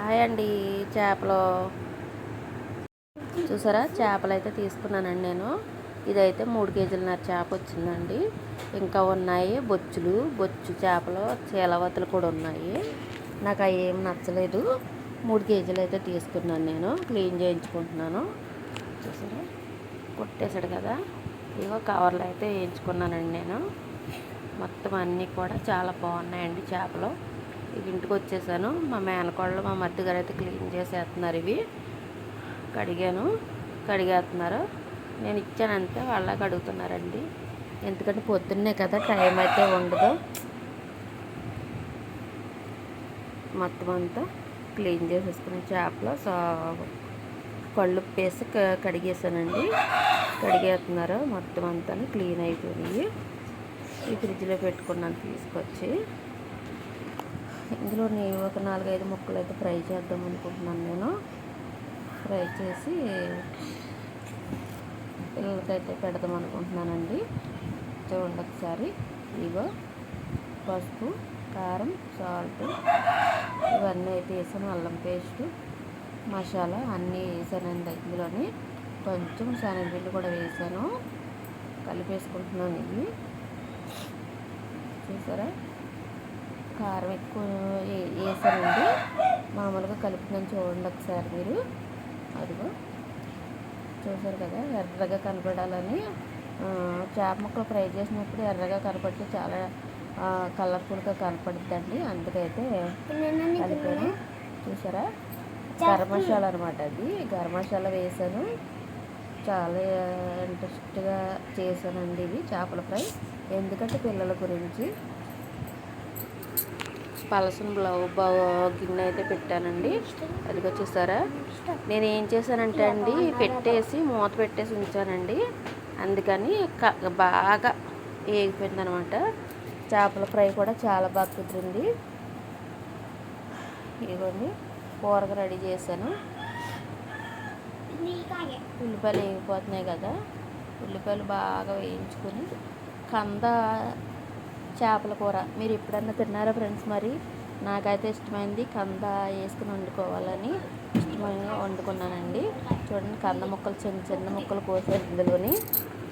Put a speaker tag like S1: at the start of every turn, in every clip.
S1: Hi అండి చేపలు. చూసారా? చేపలు అయితే తీసుకున్నానండి నేను. ఇదైతే మూడు కేజీలన్నర చేప వచ్చిందండి. ఇంకా ఉన్నాయి బొచ్చులు. బొచ్చు చేపలు చీలవతలు కూడా ఉన్నాయి. నాకు అవి ఏం నచ్చలేదు. మూడు కేజీలు అయితే తీసుకున్నాను నేను. క్లీన్ చేయించుకుంటున్నాను. చూసారా? కొట్టేశాడు కదా. ఇగో కవర్లు అయితే వేయించుకున్నానండి నేను. మొత్తం అన్నీ కూడా చాలా బాగున్నాయండి చేపలు. ఇంటికి వచ్చేసాను. మా మేనకోళ్ళు మా మధ్య గారు అయితే క్లీన్ చేసేస్తున్నారు ఇవి. కడిగాను. కడిగేస్తున్నారు. నేను ఇచ్చానంతే వాళ్ళకి అడుగుతున్నారండి ఎందుకంటే పొద్దున్నే కదా టైం అయితే ఉండదు. మొత్తం అంతా క్లీన్ చేసేసుకునే చేపలో సో కళ్ళు పేసి క- కడిగేసానండి. కడిగేస్తున్నారు. మొత్తం అంతా క్లీన్ అయిపోయినాయి. ఈ ఫ్రిడ్జ్లో పెట్టుకున్నాను తీసుకొచ్చి. ఇందులో నేను ఒక నాలుగైదు ముక్కలు అయితే ఫ్రై చేద్దాం అనుకుంటున్నాను నేను. ఫ్రై చేసి పిల్లలకైతే పెడదాం అనుకుంటున్నానండి. చూడండి ఒకసారి. ఇగో పసుపు కారం సాల్ట్ ఇవన్నీ అయితే వేసాను. అల్లం పేస్ట్ మసాలా అన్నీ వేసానండి ఇందులోని. కొంచెం శనగపిండి కూడా వేసాను. కలిపేసుకుంటున్నాను ఇవి. చూసారా? కారం ఎక్కువ వేసానండి. మామూలుగా కలుపుతున్నాను చూడండి ఒకసారి మీరు. అదిగో. చూసారు కదా ఎర్రగా కనపడాలని. చేప ముక్కలు ఫ్రై చేసినప్పుడు ఎర్రగా కనపడితే చాలా కలర్ఫుల్గా కనపడుద్దండి. అందుకైతే కలిపాను చూసారా? గరం మసాలా అనమాట అది. గరం మసాలా వేసాను. చాలా ఇంట్రెస్ట్గా చేశానండి ఇది చేపల ఫ్రై. ఎందుకంటే పిల్లల గురించి. పలసన బ్లౌ గిన్నె అయితే పెట్టానండి. అదిగో చూసారా? నేను ఏం చేశానంటే అండి పెట్టేసి మూత పెట్టేసి ఉంచానండి. అందుకని క బాగా వేగిపోయింది అనమాట చేపల ఫ్రై కూడా చాలా బాగా కుదిరింది. ఇదిగోండి కూరగా రెడీ చేశాను. ఉల్లిపాయలు వేగిపోతున్నాయి కదా ఉల్లిపాయలు బాగా వేయించుకొని కంద చేపల కూర. మీరు ఎప్పుడన్నా తిన్నారా ఫ్రెండ్స్ మరి? నాకైతే ఇష్టమైంది కంద వేసుకుని వండుకోవాలని ఇష్టమైన వండుకున్నానండి. చూడండి కంద ముక్కలు చిన్న చిన్న ముక్కలు కోసారు ఇందులోని.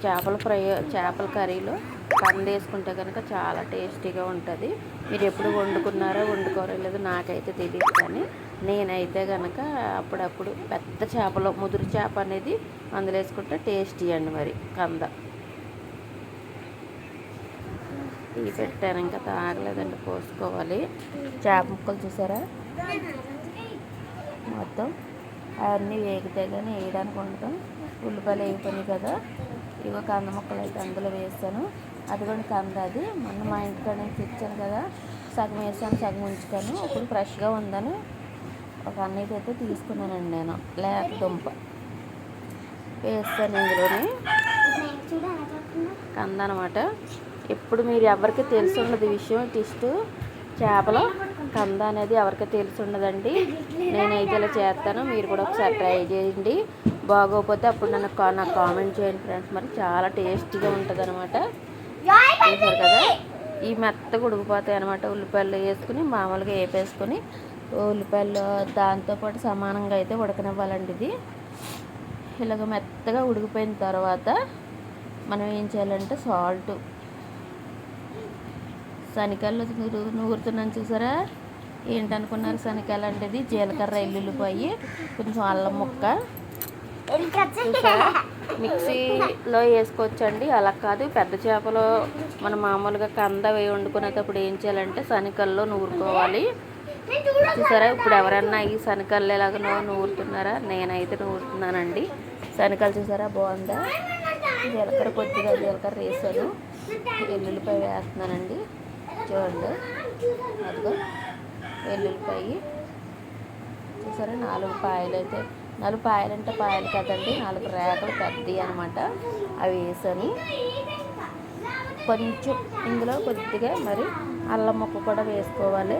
S1: చేపల ఫ్రై చేపల కర్రీలో కంద వేసుకుంటే కనుక చాలా టేస్టీగా ఉంటుంది. మీరు ఎప్పుడు వండుకున్నారో వండుకోరో లేదో నాకైతే తెలియదు కానీ నేనైతే కనుక అప్పుడప్పుడు పెద్ద చేపలో ముదురు చేప అనేది అందులో వేసుకుంటే టేస్టీ అండి మరి కంద. టీ పెట్టాను. ఇంకా తాగలేదండి పోసుకోవాలి. చేప ముక్కలు చూసారా? మొత్తం అవన్నీ వేగితే కానీ వేయడానికి ఉండటం ఉల్లిపాయలు వేగిపోయినాయి కదా. ఇగో కంద ముక్కలు అయితే అందులో వేస్తాను. అది కూడా కంద అది. మొన్న మా ఇంటికాడ నుంచి తెచ్చాను కదా. సగం వేసాను సగం ఉంచుతాను. ఇప్పుడు ఫ్రెష్గా ఉందని ఒక అన్నయ్య అయితే తీసుకున్నానండి నేను. లేక దుంప. వేస్తాను ఇందులోని. కంద అనమాట ఇప్పుడు మీరు ఎవరికి తెలిసి ఉండదు విషయం టిస్ట్ చేపలు కంద అనేది ఎవరికి తెలిసి ఉండదండి నేనైతే ఇలా చేస్తాను మీరు కూడా ఒకసారి ట్రై చేయండి. బాగోకపోతే అప్పుడు నన్ను కా- నాకు కామెంట్ చేయండి ఫ్రెండ్స్. మరి చాలా టేస్టీగా ఉంటుంది అనమాట చూసారు కదా? ఈ మెత్తగా ఉడికిపోతాయి అనమాట ఉల్లిపాయలు వేసుకుని మామూలుగా వేపేసుకొని ఉల్లిపాయలు దాంతోపాటు సమానంగా అయితే ఉడకనివ్వాలండి ఇది. ఇలాగ మెత్తగా ఉడికిపోయిన తర్వాత మనం ఏం చేయాలంటే సాల్ట్ శనకాయలు నూరుతున్నాను చూసారా? ఏంటనుకున్నారు శనికాయలు అంటే ఇది జీలకర్ర ఎల్లుల్లిపోయి కొంచెం అల్లం ముక్క. చూసారా? మిక్సీలో వేసుకోవచ్చండి. అలా కాదు పెద్ద చేపలు మనం మామూలుగా కంద వేయి వండుకునేటప్పుడు ఏం చేయాలంటే శనికల్లో నూరుకోవాలి. చూసారా? ఇప్పుడు ఎవరన్నా ఈ శనికల్లు ఎలాగ నూరుతున్నారా? నేనైతే నూరుతున్నానండి. శనికలు చూసారా? బాగుందా? జీలకర్ర కొద్దిగా జీలకర్ర వేసాను. వెల్లుల్లిపాయ వేస్తున్నానండి. చూడండి. అదిగో వెల్లుల్లిపాయ. చూసారా? నాలుగు పాయలు అయితే నాలుగు పాయలు అంటే పాయలు కదండి నాలుగు రేకలు పెద్దవి అనమాట అవి వేసాను కొంచెం ఇందులో కొద్దిగా మరి అల్లం ముక్క కూడా వేసుకోవాలి.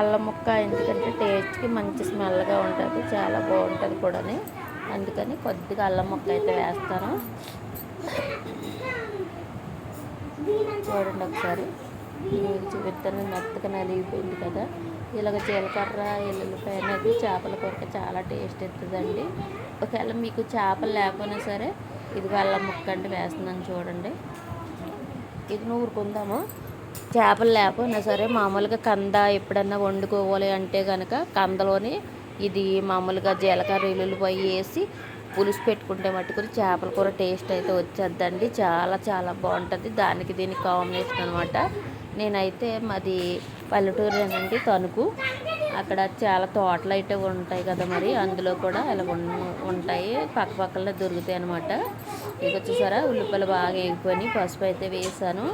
S1: అల్లం ముక్క ఎందుకంటే టేస్ట్కి మంచి స్మెల్గా ఉంటుంది చాలా బాగుంటుంది కూడా అందుకని కొద్దిగా అల్లం ముక్క అయితే వేస్తాను. చూడండి ఒకసారి. విత్తనం మెత్తగా నలిగిపోయింది కదా. ఇలాగ జీలకర్ర ఎల్లుల్లిపాయ అనేది చేపల కూరకి చాలా టేస్ట్ ఇస్తుందండి. ఒకవేళ మీకు చేపలు లేకపోయినా సరే ఇది వాళ్ళ ముక్కండి వేస్తున్నాను చూడండి. ఇది నూరుకుందాము. చేపలు లేకపోయినా సరే మామూలుగా కంద ఎప్పుడన్నా వండుకోవాలి అంటే కనుక కందలోని ఇది మామూలుగా జీలకర్ర ఎల్లుల్లిపాయ వేసి పులుసు పెట్టుకుంటే మట్టుకుని చేపల కూర టేస్ట్ అయితే వచ్చేద్దండి. చాలా చాలా బాగుంటుంది. దానికి దీనికి కాంబినేషన్ అనమాట నేనైతే మాది పల్లెటూరేనండి తణుకు. అక్కడ చాలా తోటలు అయితే ఉంటాయి కదా మరి అందులో కూడా ఇలా ఉంటాయి. పక్క పక్కనే దొరుకుతాయి అనమాట ఇక వచ్చేసారా ఉల్లిపాయలు బాగా వేగిపోయి పసుపు అయితే వేసాను.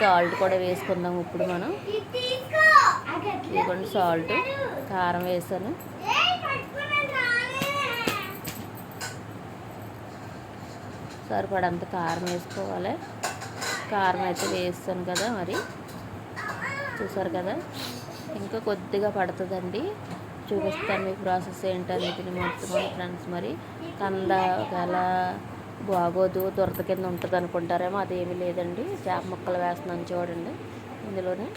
S1: సాల్ట్ కూడా వేసుకుందాం ఇప్పుడు మనం. ఇదిగోండి సాల్ట్. కారం వేసాను. సరిపడంత కారం వేసుకోవాలి. కారం అయితే వేస్తాను కదా మరి. చూసారు కదా? ఇంకా కొద్దిగా పడుతుందండి. చూపిస్తాను మీ ప్రాసెస్ ఏంటనేది మొత్తం ఫ్రెండ్స్ మరి. కంద గల బాగోదు దొరత కింద ఉంటుంది అనుకుంటారేమో అదేమీ లేదండి. చేప ముక్కలు వేస్తున్నాను చూడండి ఇందులోనే.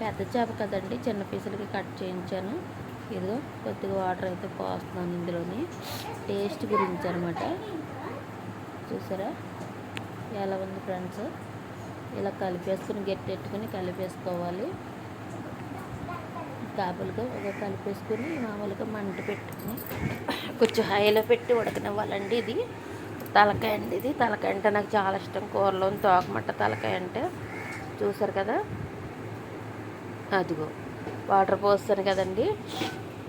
S1: పెద్ద చేప కదండి చిన్న పీసులకి కట్ చేయించాను. ఇదిగో కొద్దిగా వాటర్ అయితే పోస్తున్నాను ఇందులోని. టేస్ట్ గురించి అనమాట చూసారా? ఎలా ఉంది ఫ్రెండ్స్? ఇలా కలిపేసుకుని గట్టెట్టుకుని కలిపేసుకోవాలి. కాపులుగా ఒక కలిపేసుకుని మామూలుగా మంట పెట్టుకుని కొంచెం హైలో పెట్టి ఉడకనివ్వాలండి ఇది. తలకాయ అండి ఇది. తలకాయ అంటే నాకు చాలా ఇష్టం. కూరలో తోకమట్ట తలకాయ అంటే. చూసారు కదా? అదిగో వాటర్ పోస్తాను కదండి.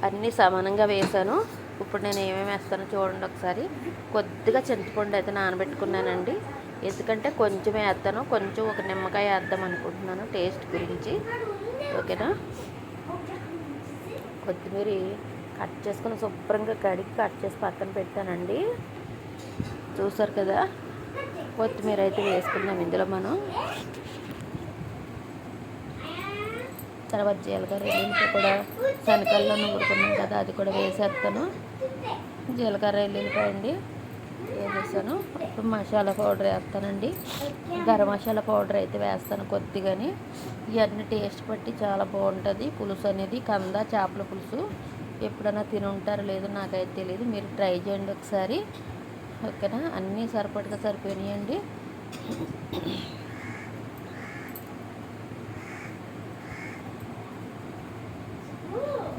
S1: అన్నీ సమానంగా వేసాను. ఇప్పుడు నేను ఏమేమి వేస్తానో చూడండి ఒకసారి. కొద్దిగా చింతపండు అయితే నానబెట్టుకున్నానండి. ఎందుకంటే కొంచెం వేస్తాను. కొంచెం ఒక నిమ్మకాయ వేద్దాం అనుకుంటున్నాను టేస్ట్ గురించి. ఓకేనా? కొత్తిమీర కట్ చేసుకుని శుభ్రంగా కడిగి కట్ చేసి పక్కన పెట్టానండి. చూసారు కదా? కొత్తిమీర అయితే వేసుకుందాం ఇందులో మనం. తర్వాత జీలకర్ర ఎల్లుల్లిపాయ కూడా శనకల్లో నూరుకున్నాం కదా అది కూడా వేసేస్తాను. జీలకర్ర ఎల్లుల్లిపాయ అండి. వేసేసాను మసాలా పౌడర్ వేస్తానండి. గరం మసాలా పౌడర్ అయితే వేస్తాను కొద్దిగాని. ఇవన్నీ టేస్ట్ బట్టి చాలా బాగుంటుంది. పులుసు అనేది కంద చేపల పులుసు. ఎప్పుడైనా తిని ఉంటారో లేదో నాకైతే తెలియదు మీరు ట్రై చేయండి ఒకసారి. ఓకేనా? అన్నీ సరిపడగా సరిపోయినాయండి.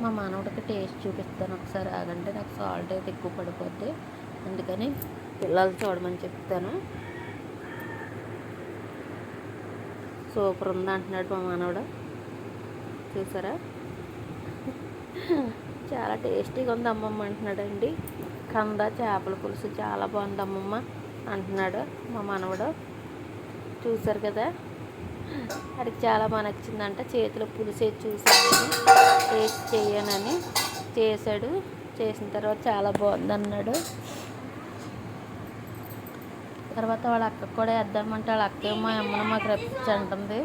S1: మా మనవడికి టేస్ట్ చూపిస్తాను. ఒకసారి ఆగంటే నాకు సాల్ట్ అయితే ఎక్కువ పడిపోద్ది. అందుకని పిల్లలు చూడమని చెప్తాను. సూపర్ ఉంది అంటున్నాడు మా మనవడు. చూసారా? చాలా టేస్టీగా ఉంది అమ్మమ్మ అంటున్నాడండి. కంద చేపల పులుసు చాలా బాగుంది అమ్మమ్మ అంటున్నాడు మా మనవడు. చూసారు కదా? వాడికి చాలా బాగా నచ్చిందంట. చేతిలో పులుసు చూసాను టేస్ట్ చేయనని చేశాడు. చేసిన తర్వాత చాలా బాగుంది అన్నాడు. తర్వాత వాళ్ళ అక్క కూడా వేద్దామంటే వాళ్ళ అక్క మా అమ్మను మాకు రప్పించి అంటుంది.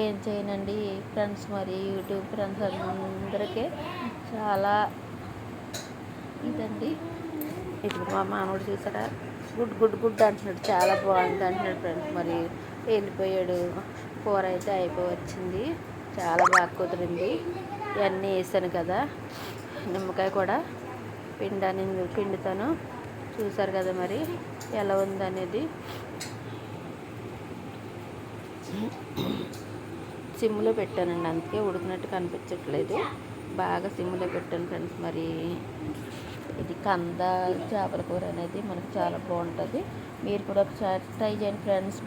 S1: ఏం చేయనండి ఫ్రెండ్స్ మరి యూట్యూబ్ ఫ్రెండ్స్ అందరికీ చాలా ఇదండి. ఇప్పుడు మా మానవుడు చూసారా? గుడ్ గుడ్ గుడ్ అంటున్నాడు. చాలా బాగుంది అంటున్నాడు ఫ్రెండ్స్ మరి. వెళ్ళిపోయాడు. కూర అయితే అయిపోయి వచ్చింది చాలా బాగా కుదిరింది. ఇవన్నీ వేసాను కదా. నిమ్మకాయ కూడా పిండాని పిండుతాను. చూసారు కదా మరి. ఎలా ఉందనేది. సిమ్లో పెట్టానండి అందుకే ఉడికినట్టు కనిపించట్లేదు. బాగా సిమ్లో పెట్టాను ఫ్రెండ్స్ మరి ఇది కంద చేపల కూర అనేది మనకు చాలా బాగుంటుంది. మీరు కూడా ఒకసారి ట్రై చేయండి ఫ్రెండ్స్